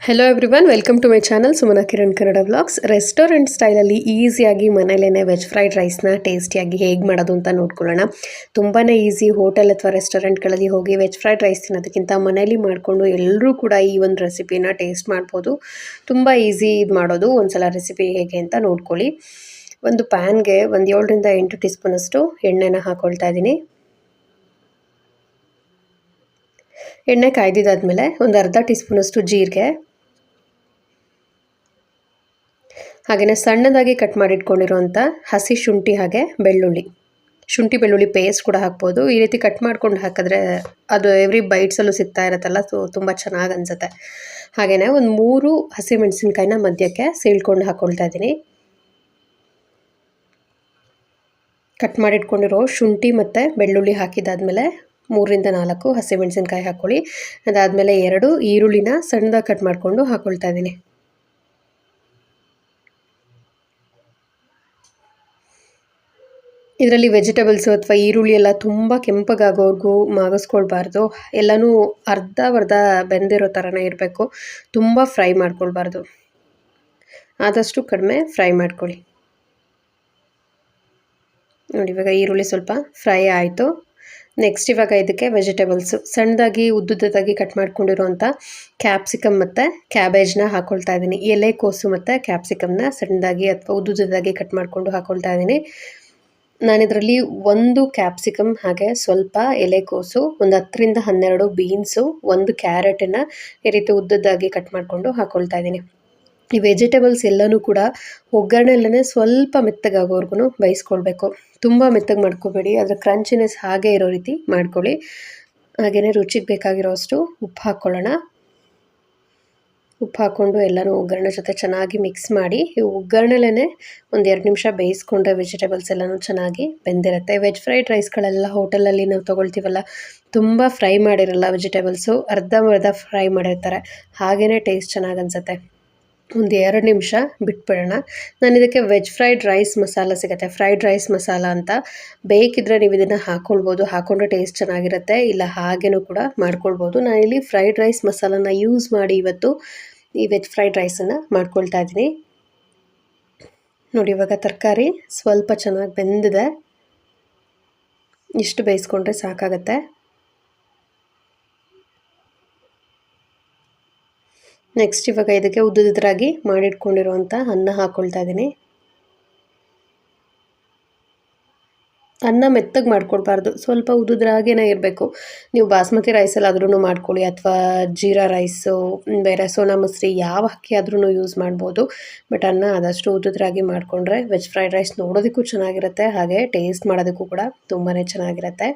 Hello everyone welcome to my channel Sumana Kiran Kannada blogs restaurant ಸ್ಟೈಲಲ್ಲಿ ಈಸಿಯಾಗಿ ಮನೇಲೇ veg fried ರೈಸ್ನ ಟೇಸ್ಟಿಯಾಗಿ ಹೇಗೆ ಮಾಡೋದು ಅಂತ ನೋಡ್ಕೊಳ್ಳೋಣ. ತುಂಬಾ ಈಸಿ ಹೋಟೆಲ್ ಅಥವಾ ರೆಸ್ಟೋರೆಂಟ್ಗಳಲ್ಲಿ ಹೋಗಿ ವೆಜ್ ಫ್ರೈಡ್ ರೈಸ್ ತಿನ್ನೋದಕ್ಕಿಂತ ಮನೇಲಿ ಮಾಡಿಕೊಂಡು ಎಲ್ಲರೂ ಕೂಡ ಈ ಒಂದು ರೆಸಿಪಿನ ಟೇಸ್ಟ್ ಮಾಡ್ಬೋದು. ತುಂಬ ಈಸಿ ಇದು ಮಾಡೋದು, ಒಂದ್ಸಲ ರೆಸಿಪಿ ಹೇಗೆ ಅಂತ ನೋಡ್ಕೊಳ್ಳಿ. ಒಂದು ಪ್ಯಾನ್ಗೆ ಒಂದು ಏಳರಿಂದ ಎಂಟು ಟೀ ಸ್ಪೂನಷ್ಟು ಎಣ್ಣೆನ ಹಾಕ್ಕೊಳ್ತಾ ಇದ್ದೀನಿ. ಎಣ್ಣೆ ಕಾಯ್ದಿದ್ದಾದ್ಮೇಲೆ ಒಂದು ಅರ್ಧ ಟೀ ಸ್ಪೂನಷ್ಟು ಜೀರಿಗೆ. ಹಾಗೆಯೇ ಸಣ್ಣದಾಗಿ ಕಟ್ ಮಾಡಿಟ್ಕೊಂಡಿರೋಂಥ ಹಸಿ ಶುಂಠಿ ಹಾಗೆ ಬೆಳ್ಳುಳ್ಳಿ. ಶುಂಠಿ, ಬೆಳ್ಳುಳ್ಳಿ ಪೇಸ್ಟ್ ಕೂಡ ಹಾಕ್ಬೋದು. ಈ ರೀತಿ ಕಟ್ ಮಾಡ್ಕೊಂಡು ಹಾಕಿದ್ರೆ ಅದು ಎವ್ರಿ ಬೈಟ್ಸಲ್ಲೂ ಸಿಗ್ತಾ ಇರುತ್ತಲ್ಲ ಸೊ ತುಂಬ ಚೆನ್ನಾಗಿ ಅನಿಸುತ್ತೆ. ಹಾಗೆಯೇ ಒಂದು ಮೂರು ಹಸಿಮೆಣಸಿನ್ಕಾಯಿನ ಮಧ್ಯಕ್ಕೆ ಸೀಳ್ಕೊಂಡು ಹಾಕ್ಕೊಳ್ತಾ ಇದ್ದೀನಿ. ಕಟ್ ಮಾಡಿಟ್ಕೊಂಡಿರೋ ಶುಂಠಿ ಮತ್ತು ಬೆಳ್ಳುಳ್ಳಿ ಹಾಕಿದಾದ್ಮೇಲೆ ಮೂರರಿಂದ ನಾಲ್ಕು ಹಸಿಮೆಣಸಿನ್ಕಾಯಿ ಹಾಕ್ಕೊಳ್ಳಿ ಅದಾದಮೇಲೆ ಎರಡು ಈರುಳ್ಳಿನ ಸಣ್ಣದಾಗಿ ಕಟ್ ಮಾಡಿಕೊಂಡು ಹಾಕ್ಕೊಳ್ತಾ ಇದ್ದೀನಿ. ಇದರಲ್ಲಿ ವೆಜಿಟೇಬಲ್ಸು ಅಥವಾ ಈರುಳ್ಳಿ ಎಲ್ಲ ತುಂಬ ಕೆಂಪಗಾಗೋವರೆಗೂ ಮಾಗಿಸ್ಕೊಳ್ಬಾರ್ದು. ಎಲ್ಲನೂ ಅರ್ಧವರ್ಧ ಬೆಂದಿರೋ ಥರನೇ ಇರಬೇಕು. ತುಂಬ ಫ್ರೈ ಮಾಡ್ಕೊಳ್ಬಾರ್ದು. ಆದಷ್ಟು ಕಡಿಮೆ ಫ್ರೈ ಮಾಡ್ಕೊಳ್ಳಿ. ನೋಡಿ, ಇವಾಗ ಈರುಳ್ಳಿ ಸ್ವಲ್ಪ ಫ್ರೈ ಆಯಿತು. ನೆಕ್ಸ್ಟ್ ಇವಾಗ ಇದಕ್ಕೆ ವೆಜಿಟೇಬಲ್ಸು ಸಣ್ಣದಾಗಿ ಉದ್ದುದ್ದಾಗಿ ಕಟ್ ಮಾಡ್ಕೊಂಡಿರುವಂಥ ಕ್ಯಾಪ್ಸಿಕಮ್ ಮತ್ತು ಕ್ಯಾಬೇಜ್ನ ಹಾಕ್ಕೊಳ್ತಾ ಇದ್ದೀನಿ. ಎಲೆಕೋಸು ಮತ್ತು ಕ್ಯಾಪ್ಸಿಕಮ್ನ ಸಣ್ಣದಾಗಿ ಅಥವಾ ಉದ್ದುದ್ದಾಗಿ ಕಟ್ ಮಾಡಿಕೊಂಡು ಹಾಕ್ಕೊಳ್ತಾ ಇದ್ದೀನಿ. ನಾನಿದರಲ್ಲಿ ಒಂದು ಕ್ಯಾಪ್ಸಿಕಮ್ ಹಾಗೆ ಸ್ವಲ್ಪ ಎಲೆಕೋಸು ಒಂದು ಹತ್ತರಿಂದ ಹನ್ನೆರಡು ಬೀನ್ಸು ಒಂದು ಕ್ಯಾರೆಟನ್ನು ಈ ರೀತಿ ಉದ್ದದ್ದಾಗಿ ಕಟ್ ಮಾಡಿಕೊಂಡು ಹಾಕ್ಕೊಳ್ತಾ ಇದ್ದೀನಿ. ಈ ವೆಜಿಟೇಬಲ್ಸ್ ಎಲ್ಲನೂ ಕೂಡ ಒಗ್ಗರಣೆಲ್ಲೇ ಸ್ವಲ್ಪ ಮೆತ್ತಗಾಗೋವರೆಗೂ ಬೇಯಿಸ್ಕೊಳ್ಬೇಕು ತುಂಬ ಮೆತ್ತಗೆ ಮಾಡ್ಕೋಬೇಡಿ, ಅದರ ಕ್ರಂಚಿನೆಸ್ ಹಾಗೆ ಇರೋ ರೀತಿ ಮಾಡ್ಕೊಳ್ಳಿ. ಹಾಗೆಯೇ ರುಚಿಗೆ ಬೇಕಾಗಿರೋ ಅಷ್ಟು ಉಪ್ಪು ಹಾಕ್ಕೊಳ್ಳೋಣ. ಉಪ್ಪು ಹಾಕ್ಕೊಂಡು ಎಲ್ಲನೂ ಒಗ್ಗರಣೆ ಜೊತೆ ಚೆನ್ನಾಗಿ ಮಿಕ್ಸ್ ಮಾಡಿ, ಈ ಒಗ್ಗರಣೆಲೇ ಒಂದು ಎರಡು ನಿಮಿಷ ಬೇಯಿಸ್ಕೊಂಡ್ರೆ ವೆಜಿಟೇಬಲ್ಸ್ ಎಲ್ಲನೂ ಚೆನ್ನಾಗಿ ಬೆಂದಿರುತ್ತೆ. ವೆಜ್ ಫ್ರೈಡ್ ರೈಸ್ಗಳೆಲ್ಲ ಹೋಟೆಲಲ್ಲಿ ನಾವು ತೊಗೊಳ್ತೀವಲ್ಲ, ತುಂಬ ಫ್ರೈ ಮಾಡಿರಲ್ಲ ವೆಜಿಟೇಬಲ್ಸು ಅರ್ಧಂಬರ್ಧ ಫ್ರೈ ಮಾಡಿರ್ತಾರೆ. ಹಾಗೆಯೇ ಟೇಸ್ಟ್ ಚೆನ್ನಾಗಿ ಅನಿಸುತ್ತೆ. ಒಂದು ಎರಡು ನಿಮಿಷ ಬಿಟ್ಬಿಡೋಣ. ನಾನು ಇದಕ್ಕೆ ವೆಜ್ ಫ್ರೈಡ್ ರೈಸ್ ಮಸಾಲ ಸಿಗುತ್ತೆ. ಫ್ರೈಡ್ ರೈಸ್ ಮಸಾಲ ಅಂತ ಬೇಕಿದ್ರೆ ನೀವು ಇದನ್ನು ಹಾಕ್ಕೊಳ್ಬೋದು ಹಾಕ್ಕೊಂಡ್ರೆ ಟೇಸ್ಟ್ ಚೆನ್ನಾಗಿರುತ್ತೆ. ಇಲ್ಲ ಹಾಗೇನೂ ಕೂಡ ಮಾಡ್ಕೊಳ್ಬೋದು. ನಾನಿಲ್ಲಿ ಫ್ರೈಡ್ ರೈಸ್ ಮಸಾಲನ ಯೂಸ್ ಮಾಡಿ ಇವತ್ತು ಈ ವೆಜ್ ಫ್ರೈಡ್ ರೈಸನ್ನು ಮಾಡ್ಕೊಳ್ತಾ ಇದ್ದೀನಿ. ನೋಡಿ ಇವಾಗ ತರಕಾರಿ ಸ್ವಲ್ಪ ಚೆನ್ನಾಗಿ ಬೆಂದಿದೆ. ಇಷ್ಟು ಬೇಯಿಸ್ಕೊಂಡ್ರೆ ಸಾಕಾಗತ್ತೆ. ನೆಕ್ಸ್ಟ್ ಇವಾಗ ಇದಕ್ಕೆ ಉದ್ದುದ್ರಾಗಿ ಮಾಡಿಟ್ಕೊಂಡಿರುವಂಥ ಅನ್ನ ಹಾಕ್ಕೊಳ್ತಾ ಇದ್ದೀನಿ ಅನ್ನ ಮೆತ್ತಗೆ ಮಾಡ್ಕೊಳ್ಬಾರ್ದು ಸ್ವಲ್ಪ ಉದುದ್ರಾಗೇನೆ ಇರಬೇಕು. ನೀವು ಬಾಸ್ಮತಿ ರೈಸಲ್ಲಾದ್ರೂ ಮಾಡ್ಕೊಳ್ಳಿ ಅಥವಾ ಜೀರಾ ರೈಸು ಬೇರೆ ಸೋನಾ ಮಸ್ರಿ ಯಾವ ಅಕ್ಕಿ ಆದ್ರೂ ಯೂಸ್ ಮಾಡ್ಬೋದು. ಬಟ್ ಅನ್ನ ಆದಷ್ಟು ಉದುದ್ರಾಗಿ ಮಾಡಿಕೊಂಡ್ರೆ ವೆಜ್ ಫ್ರೈಡ್ ರೈಸ್ ನೋಡೋದಕ್ಕೂ ಚೆನ್ನಾಗಿರುತ್ತೆ, ಹಾಗೆ ಟೇಸ್ಟ್ ಮಾಡೋದಕ್ಕೂ ಕೂಡ ತುಂಬಾ ಚೆನ್ನಾಗಿರುತ್ತೆ.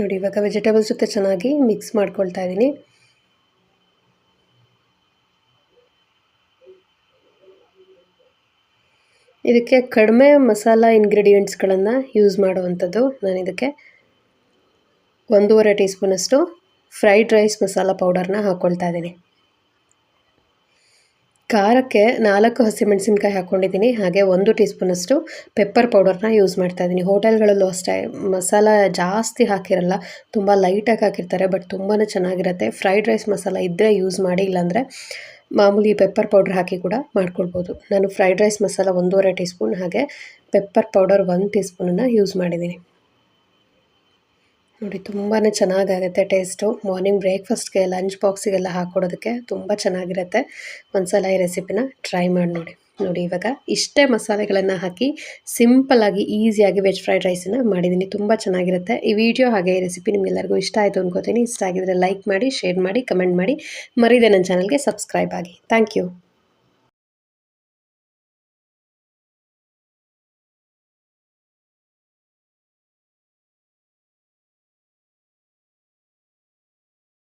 ನೋಡಿ, ಇವಾಗ ವೆಜಿಟೇಬಲ್ಸ್ ಜೊತೆ ಚೆನ್ನಾಗಿ ಮಿಕ್ಸ್ ಮಾಡ್ಕೊಳ್ತಾ ಇದ್ದೀನಿ. ಇದಕ್ಕೆ ಕಡಿಮೆ ಮಸಾಲ ಇನ್ಗ್ರೀಡಿಯೆಂಟ್ಸ್ಗಳನ್ನು ಯೂಸ್ ಮಾಡುವಂಥದ್ದು ನಾನು ಇದಕ್ಕೆ ಒಂದೂವರೆ ಟೀ ಸ್ಪೂನಷ್ಟು ಫ್ರೈಡ್ ರೈಸ್ ಮಸಾಲ ಪೌಡರ್ನ ಹಾಕ್ಕೊಳ್ತಾ ಇದ್ದೀನಿ. ಖಾರಕ್ಕೆ ನಾಲ್ಕು ಹಸಿಮೆಣಸಿನ್ಕಾಯಿ ಹಾಕ್ಕೊಂಡಿದ್ದೀನಿ ಹಾಗೆ ಒಂದು ಟೀ ಸ್ಪೂನಷ್ಟು ಪೆಪ್ಪರ್ ಪೌಡರ್ನ ಯೂಸ್ ಮಾಡ್ತಾ ಇದ್ದೀನಿ. ಹೋಟೆಲ್ಗಳಲ್ಲೂ ಅಷ್ಟೇ, ಮಸಾಲ ಜಾಸ್ತಿ ಹಾಕಿರಲ್ಲ, ತುಂಬ ಲೈಟಾಗಿ ಹಾಕಿರ್ತಾರೆ ಬಟ್ ತುಂಬಾ ಚೆನ್ನಾಗಿರುತ್ತೆ. ಫ್ರೈಡ್ ರೈಸ್ ಮಸಾಲ ಇದ್ದರೆ ಯೂಸ್ ಮಾಡಿ, ಇಲ್ಲಾಂದರೆ ಮಾಮೂಲಿ ಪೆಪ್ಪರ್ ಪೌಡರ್ ಹಾಕಿ ಕೂಡ ಮಾಡ್ಕೊಳ್ಬೋದು. ನಾನು ಫ್ರೈಡ್ ರೈಸ್ ಮಸಾಲ ಒಂದೂವರೆ ಟೀ ಸ್ಪೂನ್ ಹಾಗೆ ಪೆಪ್ಪರ್ ಪೌಡರ್ ಒಂದು ಟೀ ಸ್ಪೂನನ್ನು ಯೂಸ್ ಮಾಡಿದ್ದೀನಿ. ನೋಡಿ ತುಂಬಾ ಚೆನ್ನಾಗಾಗುತ್ತೆ ಟೇಸ್ಟು. ಮಾರ್ನಿಂಗ್ ಬ್ರೇಕ್ಫಾಸ್ಟ್ಗೆ ಲಂಚ್ ಬಾಕ್ಸಿಗೆಲ್ಲ ಹಾಕ್ಕೊಡೋದಕ್ಕೆ ತುಂಬ ಚೆನ್ನಾಗಿರುತ್ತೆ. ಒಂದ್ಸಲ ಈ ರೆಸಿಪಿನ ಟ್ರೈ ಮಾಡಿ ನೋಡಿ. ನೋಡಿ, ಇವಾಗ ಇಷ್ಟೇ ಮಸಾಲೆಗಳನ್ನು ಹಾಕಿ ಸಿಂಪಲ್ಲಾಗಿ ಈಸಿಯಾಗಿ ವೆಜ್ ಫ್ರೈಡ್ ರೈಸನ್ನ ಮಾಡಿದ್ದೀನಿ. ತುಂಬ ಚೆನ್ನಾಗಿರುತ್ತೆ. ಈ ವಿಡಿಯೋ ಹಾಗೆ ಈ ರೆಸಿಪಿ ನಿಮಗೆಲ್ಲರಿಗೂ ಇಷ್ಟ ಆಯಿತು ಅನ್ಕೋತೀನಿ. ಇಷ್ಟ ಆಗಿದ್ರೆ ಲೈಕ್ ಮಾಡಿ, ಶೇರ್ ಮಾಡಿ, ಕಮೆಂಟ್ ಮಾಡಿ. ಮರಿದೆ ನನ್ನ ಚಾನಲ್ಗೆ ಸಬ್ಸ್ಕ್ರೈಬ್ ಆಗಿ. Thank you.